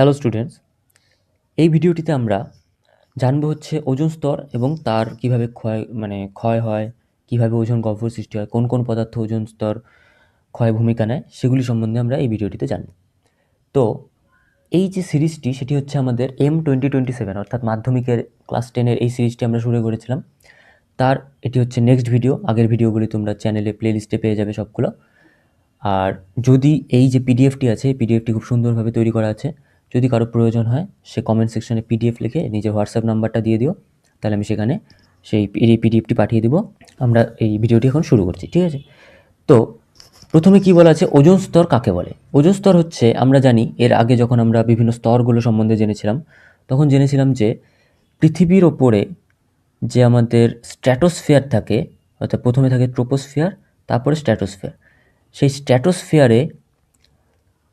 Hello students, এই ভিডিওটিতে আমরা জানব হচ্ছে ওজোন স্তর এবং তার কীভাবে ক্ষয় মানে ক্ষয় হয়, কীভাবে ওজোন গহ্বর সৃষ্টি হয়, কোন কোন পদার্থ ওজোন স্তর ক্ষয় ভূমিকা নেয়, সেগুলি সম্বন্ধে আমরা এই ভিডিওটিতে জানব। তো এই যে সিরিজটি, সেটি হচ্ছে আমাদের এম টোয়েন্টি টোয়েন্টি সেভেন, অর্থাৎ মাধ্যমিকের ক্লাস টেনের এই সিরিজটি আমরা শুরু করেছিলাম। তার, এটি হচ্ছে নেক্সট ভিডিও, আগের ভিডিওগুলি তোমরা চ্যানেলে প্লেলিস্টে পেয়ে যাবে সবগুলো। আর যদি এই যে পিডিএফটি আছে পিডিএফটি খুব সুন্দরভাবে তৈরি করা আছে যদি কারও প্রয়োজন হয়, সে কমেন্ট সেকশনে পিডিএফ লিখে নিজের হোয়াটসঅ্যাপ নাম্বারটা দিয়ে দিও। তাহলে আমি সেখানে সেই এই পিডিএফটি পাঠিয়ে দিব। আমরা এই ভিডিওটি এখন শুরু করছি, ঠিক আছে? তো, প্রথমে কি বলা আছে? ওজোন স্তর কাকে বলে? ওজোন স্তর হচ্ছে, আমরা জানি, এর আগে যখন আমরা বিভিন্ন স্তরগুলো সম্বন্ধে জেনেছিলাম, তখন জেনেছিলাম যে পৃথিবীর ওপরে যে আমাদের স্ট্র্যাটোস্ফিয়ার থাকে, অর্থাৎ প্রথমে থাকে ট্রোপোস্ফিয়ার তারপরে স্ট্র্যাটোস্ফিয়ার সেই স্ট্র্যাটোস্ফিয়ারে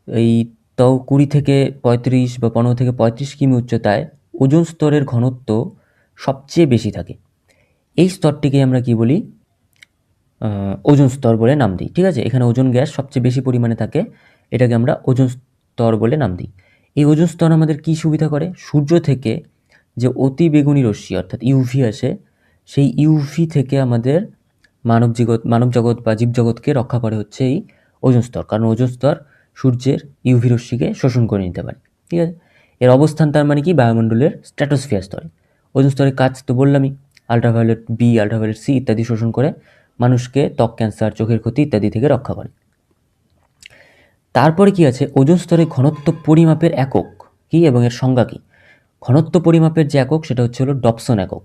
এই তাও কুড়ি থেকে পঁয়ত্রিশ বা পনেরো থেকে পঁয়ত্রিশ কিমি উচ্চতায় ওজোন স্তরের ঘনত্ব সবচেয়ে বেশি থাকে। এই স্তরটিকে আমরা কি বলি? ওজোন স্তর বলে নাম দিই, ঠিক আছে? এখানে ওজোন গ্যাস সবচেয়ে বেশি পরিমাণে থাকে, এটাকে আমরা ওজোন স্তর বলে নাম দিই। এই ওজোন স্তর আমাদের কি সুবিধা করে? সূর্য থেকে যে অতি বেগুনি রশ্মি, অর্থাৎ ইউভি আসে, সেই ইউভি থেকে আমাদের মানব জগৎ মানব জগৎ বা জীবজগৎকে রক্ষা করে হচ্ছে এই ওজোন স্তর। কারণ ওজোন স্তর সূর্যের ইউভি রশ্মিকে শোষণ করে নিতে পারে, ঠিক আছে? এর অবস্থান তার মানে কি? বায়ুমণ্ডলের স্ট্র্যাটোস্ফিয়ার স্তরে। ওজোন স্তরের কাজ তো বললামই আলট্রাভায়োলেট বি আলট্রাভায়োলেট সি ইত্যাদি শোষণ করে মানুষকে ত্বক ক্যান্সার চোখের ক্ষতি ইত্যাদি থেকে রক্ষা করে। তারপরে কি আছে? ওজন স্তরে ঘনত্ব পরিমাপের একক কি এবং এর সংজ্ঞা কী? ঘনত্ব পরিমাপের যে একক, সেটা হচ্ছে হলো ডপসন একক।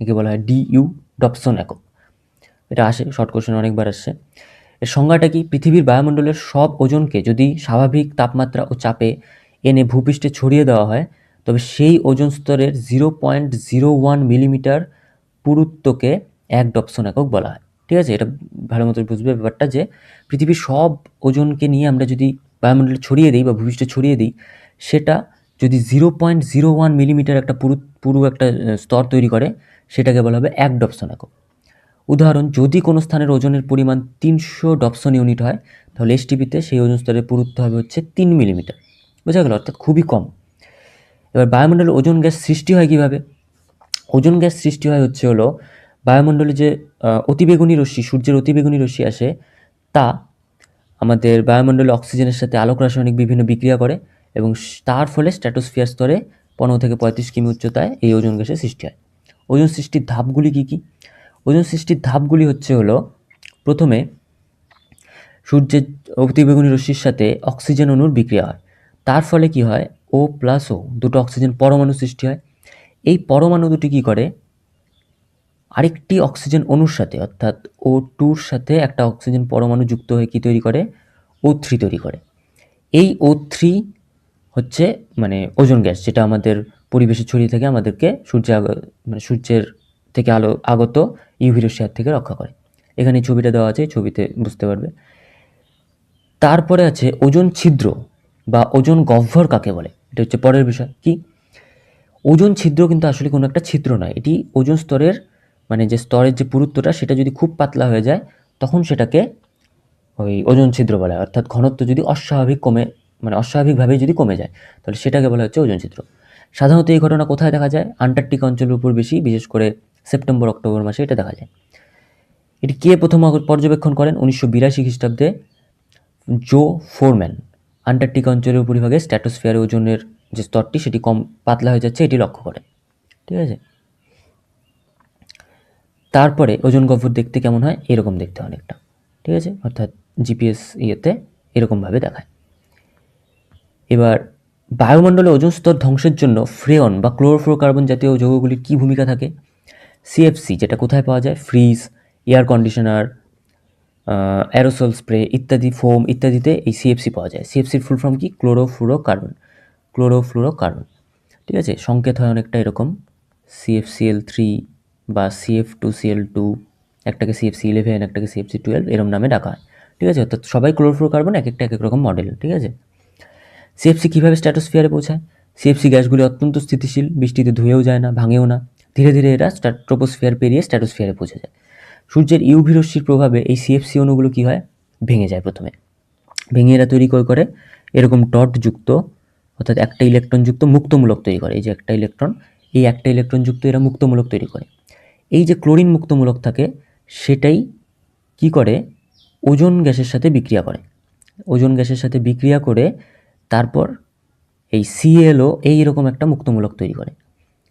একে বলা হয় ডিইউ ডপসন একক। এটা আসে শর্ট কোশ্চেন অনেকবার আসছে। এর সংজ্ঞাটা কি? পৃথিবীর বায়ুমণ্ডলের সব ওজনকে যদি স্বাভাবিক তাপমাত্রা ও চাপে এনে ভূপৃষ্ঠে ছড়িয়ে দেওয়া হয়, তবে সেই ওজন স্তরের zero point zero one millimetre পুরুত্বকে এক ডপসন একক বলা হয়। ঠিক আছে? এটা ভালো মতো বুঝবে ব্যাপারটা যে পৃথিবীর সব ওজনকে নিয়ে আমরা যদি বায়ুমণ্ডলে ছড়িয়ে দিই বা ভূপৃষ্ঠে ছড়িয়ে দিই, সেটা যদি zero point zero one millimetre একটা পুরু পুরু একটা স্তর তৈরি করে, সেটাকে বলা হবে এক ডপসন একক। উদাহরণ, যদি কোনো স্থানের ওজনের পরিমাণ তিনশো ডপসন ইউনিট হয়, তাহলে এসটিপিতে সেই ওজন স্তরের পুরুত্ব হবে হচ্ছে তিন মিলিমিটার। বোঝা গেল? অর্থাৎ খুবই কম। এবার বায়ুমণ্ডলে ওজন গ্যাস সৃষ্টি হয় কীভাবে? ওজন গ্যাস সৃষ্টি হয় হচ্ছে হলো, বায়ুমণ্ডলে যে অতিবেগুনি রশ্মি, সূর্যের অতিবেগুনি রশ্মি আসে, তা আমাদের বায়ুমণ্ডলে অক্সিজেনের সাথে আলোক রাসায়নিক বিভিন্ন বিক্রিয়া করে এবং তার ফলে স্ট্র্যাটোস্ফিয়ার স্তরে পনেরো থেকে পঁয়ত্রিশ কিমি উচ্চতায় এই ওজন গ্যাসের সৃষ্টি হয়। ওজন সৃষ্টির ধাপগুলি কী কী? ওজন সৃষ্টির ধাপগুলি হচ্ছে হলো, প্রথমে সূর্যের অতিবেগুনি রশ্মির সাথে অক্সিজেন অণুর বিক্রিয়া হয়। তার ফলে কি হয়? ও প্লাস ও দুটো অক্সিজেন পরমাণু সৃষ্টি হয়। এই পরমাণু দুটি কী করে? আরেকটি অক্সিজেন অণুর সাথে, অর্থাৎ ও টুর সাথে একটা অক্সিজেন পরমাণু যুক্ত হয়ে কী তৈরি করে? ও থ্রি তৈরি করে। এই ও থ্রি হচ্ছে মানে ওজন গ্যাস, যেটা আমাদের পরিবেশে ছড়িয়ে থেকে, আমাদেরকে সূর্যে মানে সূর্যের থেকে আলো আগত ইউভি হাত থেকে রক্ষা করে। এখানে ছবিটা দেওয়া আছে ছবিতে বুঝতে পারবে। তারপরে আছে ওজন ছিদ্র বা ওজন গহ্বর কাকে বলে? এটা হচ্ছে পরের বিষয়। কি? ওজন ছিদ্র কিন্তু আসলে কোনো একটা ছিদ্র নয়। এটি ওজন স্তরের মানে যে স্তরের যে পুরুত্বটা, সেটা যদি খুব পাতলা হয়ে যায়, তখন সেটাকে ওই ওজন ছিদ্র বলা। হয় অর্থাৎ ঘনত্ব যদি অস্বাভাবিক কমে মানে অস্বাভাবিকভাবে যদি কমে যায়, তাহলে সেটাকে বলা হচ্ছে ওজন ছিদ্র। সাধারণত এই ঘটনা কোথায় দেখা যায়? আন্টার্কটিক অঞ্চলের উপর বেশি, বিশেষ করে সেপ্টেম্বর, অক্টোবর মাসে এটা দেখা যায়। এটি কে প্রথম পর্যবেক্ষণ করেন? উনিশশো বিরাশি খ্রিস্টাব্দে জো ফোরম্যান। আন্টার্কটিক অঞ্চলের উপরিভাগে স্ট্র্যাটোস্ফিয়ারে ওজনের যে স্তরটি, সেটি কম পাতলা হয়ে যাচ্ছে, এটি লক্ষ্য করে ঠিক আছে? তারপরে ওজন গহ্বর দেখতে কেমন হয়? এরকম দেখতে অনেকটা। ঠিক আছে? অর্থাৎ জিপিএস ইয়েতে এরকমভাবে দেখায়। এবার, বায়ুমণ্ডলে ওজন স্তর ধ্বংসের জন্য ফ্রেয়ন বা ক্লোরোফ্লোরকার্বন জাতীয় যৌগগুলির কী ভূমিকা থাকে? সিএফসি যেটা কোথায় পাওয়া যায়? Fridge air conditioner aerosol spray ইত্যাদি ফোম ইত্যাদিতে এই সিএফসি পাওয়া যায়। সিএফসির ফুল ফর্ম কি? ক্লোরোফ্লুরোকার্বন ক্লোরোফ্লুরোকার্বন ঠিক আছে? সংকেত হয় অনেকটা এরকম। সিএফসিএল থ্রি বা সিএফ টু সিএল টু একটাকে সিএফসি ইলেভেন একটাকে সিএফসি টুয়েলভ এরম নামে ডাকা হয়। ঠিক আছে? অর্থাৎ সবাই ক্লোরোফ্লুরোকার্বন এক একটা এক এক রকম মডেল ঠিক আছে? সিএফসি কীভাবে স্ট্র্যাটোস্ফিয়ারে পৌঁছায়? সিএফসি গ্যাসগুলি অত্যন্ত স্থিতিশীল, বৃষ্টিতে ধুয়েও যায় না, ভাঙেও না। ধীরে ধীরে এরা ট্রোপোস্ফিয়ার পেরিয়ে স্ট্র্যাটোস্ফিয়ারে পৌঁছে যায়। সূর্যের ইউভি রশ্মির প্রভাবে এই সিএফসি অণুগুলো কী হয়? ভেঙে যায় প্রথমে। ভেঙে এরা তৈরি করে করে এরকম ডটযুক্ত অর্থাৎ একটা ইলেকট্রনযুক্ত মুক্তমূলক তৈরি করে। এই যে একটা ইলেকট্রন, এই একটা ইলেকট্রনযুক্ত এরা মুক্তমূলক তৈরি করে। এই যে ক্লোরিন মুক্তমূলক থাকে, সেটাই কি করে? ওজোন গ্যাসের সাথে বিক্রিয়া করে। ওজোন গ্যাসের সাথে বিক্রিয়া করে তারপর এই সিএলও এইরকম একটা মুক্তমূলক তৈরি করে।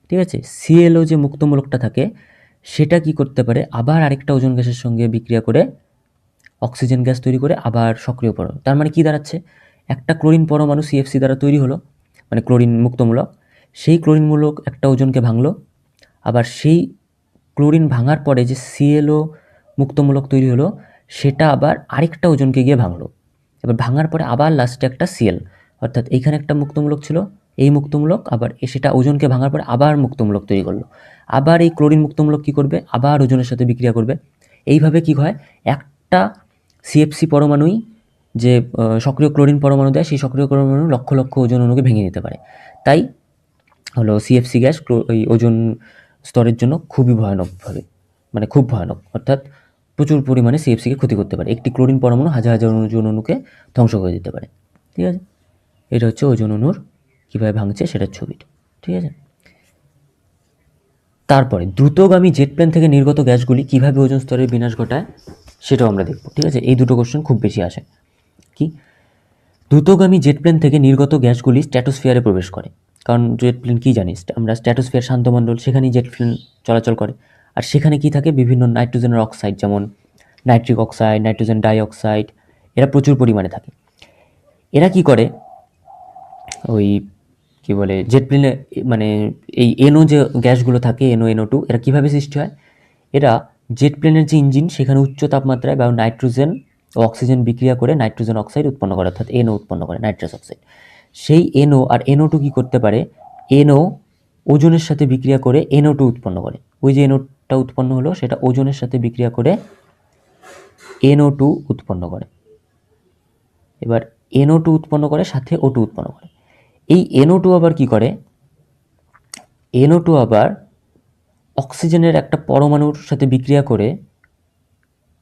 ঠিক আছে? সিএলও যে মুক্তমূলকটা থাকে, সেটা কি করতে পারে? আবার আরেকটা ওজন গ্যাসের সঙ্গে বিক্রিয়া করে অক্সিজেন গ্যাস তৈরি করে আবার সক্রিয় পরমাণু। তার মানে কি দাঁড়াচ্ছে? একটা ক্লোরিন পরমাণু সিএফসি দ্বারা তৈরি হলো মানে ক্লোরিন মুক্তমূলক। সেই ক্লোরিনমূলক একটা ওজনকে ভাঙলো, আবার সেই ক্লোরিন ভাঙার পরে যে সিএলও মুক্তমূলক তৈরি হলো, সেটা আবার আরেকটা ওজনকে গিয়ে ভাঙলো। এবার ভাঙার পরে আবার লাস্টে একটা সিএল অর্থাৎ এইখানে একটা মুক্তমূলক ছিল এই মুক্তমূলক আবার সেটা ওজনকে ভাঙার পরে আবার মুক্তমূলক তৈরি করল। আবার এই ক্লোরিন মুক্তমূলক কী করবে? আবার ওজনের সাথে বিক্রিয়া করবে। এইভাবে কি হয়? একটা সিএফসি পরমাণুই যে সক্রিয় ক্লোরিন পরমাণু দেয়, সেই সক্রিয় পরমাণু লক্ষ লক্ষ ওজন অণুকে ভেঙে নিতে পারে। তাই হলো সিএফসি গ্যাস ওই ওজন স্তরের জন্য খুবই ভয়ানকভাবে মানে খুব ভয়ানক। অর্থাৎ প্রচুর পরিমাণে সিএফসিকে ক্ষতি করতে পারে। একটি ক্লোরিন পরমাণু হাজার হাজার ওজন অণুকে ধ্বংস করে দিতে পারে। ঠিক আছে? এটা হচ্ছে ওজন অণুর কীভাবে ভাঙছে সেটার ছবিটা ঠিক আছে? তারপরে দ্রুতগামী জেট প্লেন থেকে নির্গত গ্যাসগুলি কীভাবে ওজন স্তরের বিনাশ ঘটায় সেটাও আমরা দেখব। ঠিক আছে? এই দুটো কোশ্চেন খুব বেশি আসে। কি? দ্রুতগামী জেট প্লেন থেকে নির্গত গ্যাসগুলি স্ট্র্যাটোস্ফিয়ারে প্রবেশ করে। কারণ জেট প্লেন কী জানিস? আমরা স্ট্র্যাটোস্ফিয়ার শান্তমণ্ডল সেখানেই জেট প্লেন চলাচল করে। আর সেখানে কি থাকে? বিভিন্ন নাইট্রোজেনের অক্সাইড, যেমন নাইট্রিক অক্সাইড, নাইট্রোজেন ডাইঅক্সাইড, এরা প্রচুর পরিমাণে থাকে। এরা কি করে? ওই কি বলে জেট প্লেনে মানে এই এনো যে গ্যাসগুলো থাকে এনো এনো টু এরা কীভাবে সৃষ্টি হয় এরা জেট প্লেনের যে ইঞ্জিন সেখানে উচ্চ তাপমাত্রায় বা নাইট্রোজেন ও অক্সিজেন বিক্রিয়া করে নাইট্রোজেন অক্সাইড উৎপন্ন করে অর্থাৎ এনও উৎপন্ন করে নাইট্রাস অক্সাইড সেই এনও আর এনও টু কী করতে পারে এনও ওজনের সাথে বিক্রিয়া করে এনও টু উৎপন্ন করে ওই যে এনওটা উৎপন্ন হলো সেটা ওজনের সাথে বিক্রিয়া করে এনও টু উৎপন্ন করে এবার এনও টু উৎপন্ন করে সাথে ও টু উৎপন্ন করে এই এনও টু আবার কি করে? এনও টু আবার অক্সিজেনের একটা পরমাণুর সাথে বিক্রিয়া করে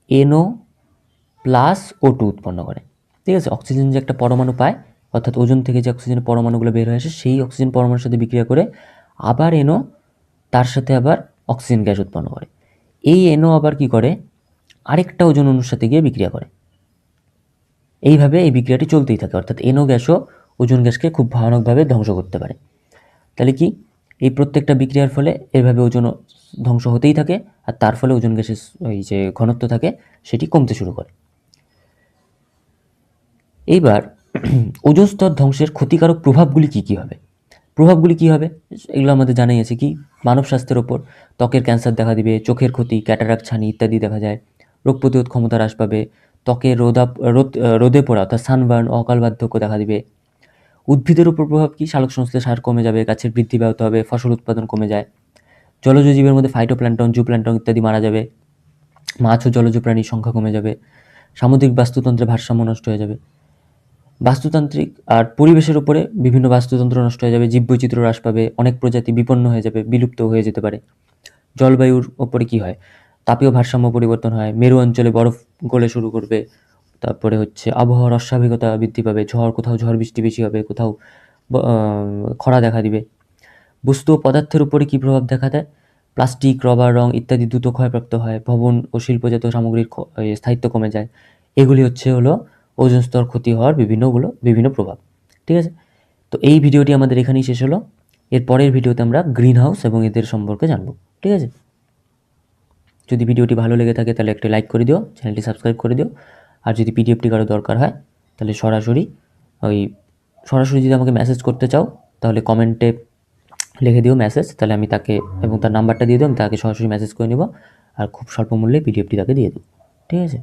এনও প্লাস ও টু উৎপন্ন করে। ঠিক আছে? অক্সিজেন যে একটা পরমাণু পায়, অর্থাৎ ওজন থেকে যে অক্সিজেনের পরমাণুগুলো বের হয়ে আসে, সেই অক্সিজেন পরমাণুর সাথে বিক্রিয়া করে আবার এনও তার সাথে আবার অক্সিজেন গ্যাস উৎপন্ন করে। এই এনও আবার কি করে? আরেকটা ওজন অণুর সাথে গিয়ে বিক্রিয়া করে। এইভাবে এই বিক্রিয়াটি চলতেই থাকে। অর্থাৎ এনও গ্যাসও ওজন গ্যাসকে খুব ভয়ানকভাবে ধ্বংস করতে পারে। তাহলে কি? এই প্রত্যেকটা বিক্রিয়ার ফলে এভাবে ওজন ধ্বংস হতেই থাকে আর তার ফলে ওজন গ্যাসের ওই যে ঘনত্ব থাকে সেটি কমতে শুরু করে। এইবার ওজন স্তর ধ্বংসের ক্ষতিকারক প্রভাবগুলি কী কী হবে? প্রভাবগুলি কী হবে? এগুলো আমাদের জানাই আছে কি? মানব স্বাস্থ্যের ওপর ত্বকের ক্যান্সার দেখা দিবে, চোখের ক্ষতি ক্যাটারাক ছানি ইত্যাদি দেখা যায়, রোগ প্রতিরোধ ক্ষমতা হ্রাস পাবে, ত্বকের রোদা রোদ রোদে পড়া অর্থাৎ সানবার্ন অকাল বার্ধক্য দেখা দিবে উদ্ভিদের উপর প্রভাব কি? সালোক সংশ্লেষ হার কমে যাবে, গাছের বৃদ্ধি ব্যাহত হবে, ফসল উৎপাদন কমে যায়। জলজ জীবের মধ্যে ফাইটোপ্ল্যান্টন জুপ্ল্যান্টন ইত্যাদি মারা যাবে। মাছ ও জলজ প্রাণীর সংখ্যা কমে যাবে। সামুদ্রিক বাস্তুতন্ত্রের ভারসাম্য নষ্ট হয়ে যাবে। বাস্তুতান্ত্রিক আর পরিবেশের উপরে বিভিন্ন বাস্তুতন্ত্র নষ্ট হয়ে যাবে, জীববৈচিত্র্য হ্রাস পাবে, অনেক প্রজাতি বিপন্ন হয়ে যাবে, বিলুপ্ত হয়ে যেতে পারে। জলবায়ুর ওপরে কী হয়? তাপীয় ভারসাম্য পরিবর্তন হয়, মেরু অঞ্চলে বরফ গলে শুরু করবে তারপরে হচ্ছে আবহাওয়ার অস্বাভাবিকতা বৃদ্ধি পাবে, ঝড় কোথাও ঝড় বৃষ্টি বেশি হবে, কোথাও খরা দেখা দিবে। বস্তু ও পদার্থের উপরে কী প্রভাব দেখা দেয়? প্লাস্টিক, রবার, রং ইত্যাদি দ্রুত ক্ষয়প্রাপ্ত হয়, ভবন ও শিল্পজাত সামগ্রীর স্থায়িত্ব কমে যায়। এগুলি হচ্ছে হলো ওজন স্তর ক্ষতি হওয়ার বিভিন্নগুলো, বিভিন্ন প্রভাব। ঠিক আছে? তো এই ভিডিওটি আমাদের এখানেই শেষ হলো। এর পরের ভিডিওতে আমরা গ্রিন হাউস এবং এদের সম্পর্কে জানব। ঠিক আছে? যদি ভিডিওটি ভালো লেগে থাকে তাহলে একটা লাইক করে দিও, চ্যানেলটি সাবস্ক্রাইব করে দিও। আর যদি পিডিএফটি কারও দরকার হয়, তাহলে সরাসরি ওই, সরাসরি যদি আমাকে মেসেজ করতে চাও, তাহলে কমেন্টে লিখে দিও মেসেজ তাহলে আমি তাকে এবং তার নাম্বারটা দিয়ে দিও, আমি তাকে সরাসরি মেসেজ করে নেব, আর খুব স্বল্প মূল্যে পিডিএফটি তাকে দিয়ে দেবো। ঠিক আছে?